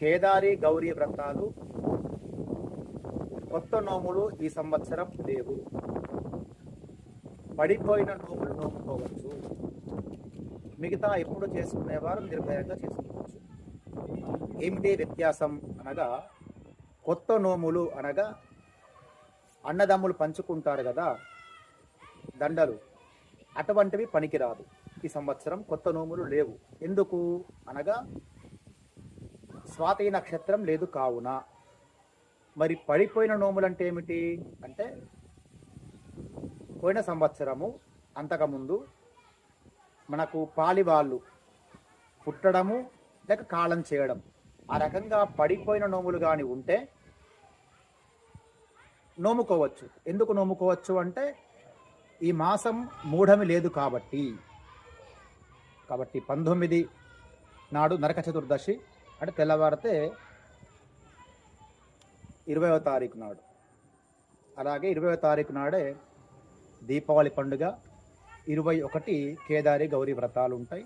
కేదారి గౌరీ వ్రతాలు కొత్త నోములు ఈ సంవత్సరం లేవు. పడిపోయిన నోములు నోముకోవచ్చు. మిగతా ఎప్పుడు చేసుకునేవారు నిర్భయంగా చేసుకోవచ్చు. ఏమిటి వ్యత్యాసం అనగా కొత్త నోములు అనగా అన్నదమ్ములు పంచుకుంటారు కదా దండలు. అటువంటివి పనికిరాదు. ఈ సంవత్సరం కొత్త నోములు లేవు. ఎందుకు? అనగా స్వాతి నక్షత్రం లేదు కావున. మరి పడిపోయిన నోములు అంటే ఏమిటి? అంటే పోయిన సంవత్సరము అంతకుముందు మనకు పాలివాళ్ళు పుట్టడము లేక కాలం చేయడం. ఆ రకంగా పడిపోయిన నోములు కానీ ఉంటే నోముకోవచ్చు. ఎందుకు నోముకోవచ్చు అంటే ఈ మాసం మూఢమి లేదు కాబట్టి. కాబట్టి పంతొమ్మిది నాడు నరక చతుర్దశి అంటే తెల్లవారితే ఇరవైవ తారీఖు నాడు. అలాగే ఇరవై తారీఖు నాడే దీపావళి పండుగ. ఇరవై ఒకటి కేదారి గౌరీ వ్రతాలు ఉంటాయి.